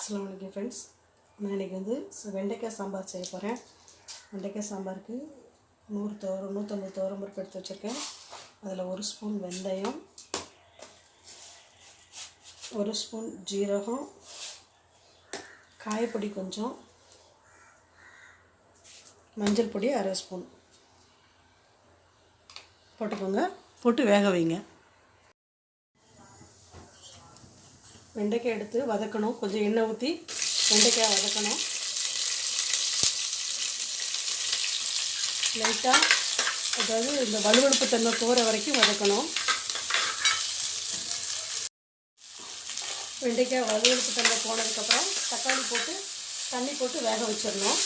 அஸ்லாம் வலைக்கம் ஃப்ரெண்ட்ஸ் நான் இன்றைக்கி வந்து வெண்டைக்காய் சாம்பார் செய்ய போகிறேன் வெண்டைக்காய் சாம்பாருக்கு நூறு தோரம் நூற்றம்பது தோரம் பருப்பு எடுத்து வச்சுருக்கேன். அதில் ஒரு ஸ்பூன் வெந்தயம் ஒரு ஸ்பூன் ஜீரகம் காயப்பொடி கொஞ்சம் மஞ்சள் பொடி அரை ஸ்பூன். போட்டுக்கோங்க. போட்டு வேக வைங்க. வெண்டைக்காய் எடுத்து வதக்கணும். கொஞ்சம் எண்ணெய் ஊற்றி வெண்டைக்காய் வதக்கணும். லைட்டாக அதாவது இந்த வலுவழுப்பு தன்மை போகிற வரைக்கும் வதக்கணும். வெண்டைக்காய் வலுவழுப்பு தன்மை போனதுக்கப்புறம் தக்காளி போட்டு தண்ணி போட்டு வேக வச்சிடணும்.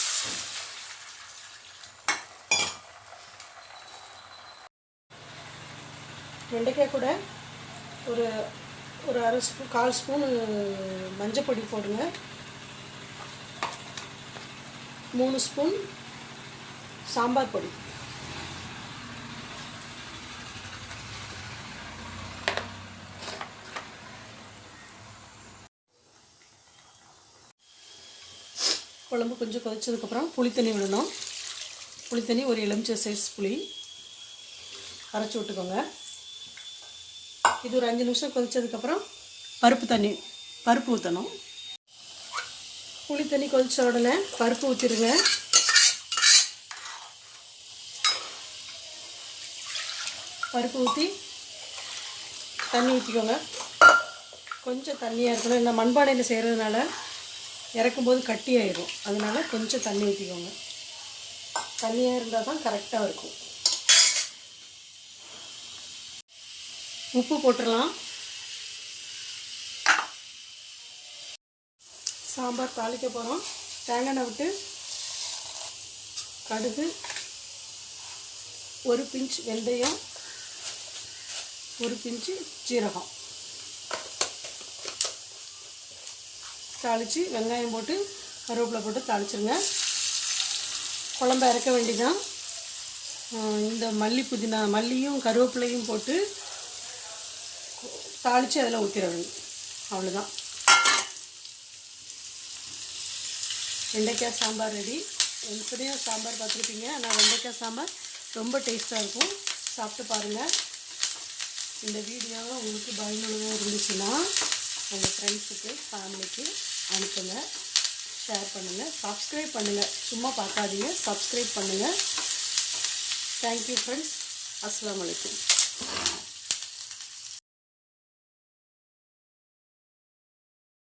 வெண்டைக்காய் கூட ஒரு ஒரு அரை ஸ்பூன் கால் ஸ்பூன் மஞ்சப்பொடி போடுங்க. மூணு ஸ்பூன் சாம்பார் பொடி. குழம்பு கொஞ்சம் கொதிச்சதுக்கப்புறம் புளி தண்ணி விடணும். புளி தண்ணி ஒரு எலுமிச்சை சைஸ் புளி. அரைச்சி விட்டுக்கோங்க. இது ஒரு அஞ்சு நிமிஷம் கொதித்ததுக்கப்புறம் பருப்பு தண்ணி பருப்பு ஊற்றணும் புளி தண்ணி கொதித்த உடனே பருப்பு ஊற்றிடுங்க பருப்பு ஊற்றி தண்ணி ஊற்றிக்கோங்க கொஞ்சம் தண்ணியாக இருக்கணும். இந்த மண்பானையில் செய்கிறதுனால இறக்கும்போது கட்டி ஆயிடும் அதனால கொஞ்சம் தண்ணி ஊற்றிக்கோங்க தண்ணியாக இருந்தால் தான் கரெக்டாக இருக்கும். உப்பு போட்டுடலாம். சாம்பார் தாளிக்க போகிறோம் தேங்காய் எண்ணெய் விட்டு கடுகு ஒரு பிஞ்ச் வெந்தயம் ஒரு பிஞ்சு ஜீரகம். தாளித்து வெங்காயம் போட்டு கருவேப்பிலை போட்டு தாளிச்சிருங்க. குழம்ப இறக்க வேண்டிதான் இந்த மல்லி புதினா மல்லியும் கருவேப்பிலையும் போட்டு தாளித்து அதில் ஊற்றிடணும் அவ்வளோதான் வெண்டைக்காய் சாம்பார் ரெடி. எப்படியும் சாம்பார் பார்த்துருப்பீங்க. ஆனால் வெண்டைக்காய் சாம்பார் ரொம்ப டேஸ்ட்டாக இருக்கும். சாப்பிட்டு பாருங்கள் இந்த வீடியோவை உங்களுக்கு பயனுள்ளதாக இருந்துச்சுன்னா உங்கள் ஃப்ரெண்ட்ஸுக்கு ஃபேமிலிக்கு அனுப்புங்க. ஷேர் பண்ணுங்கள் சப்ஸ்கிரைப் பண்ணுங்கள் சும்மா பார்க்காதீங்க. சப்ஸ்கிரைப் பண்ணுங்கள் தேங்க்யூ ஃப்ரெண்ட்ஸ் அஸ்லாம் வலைக்கம்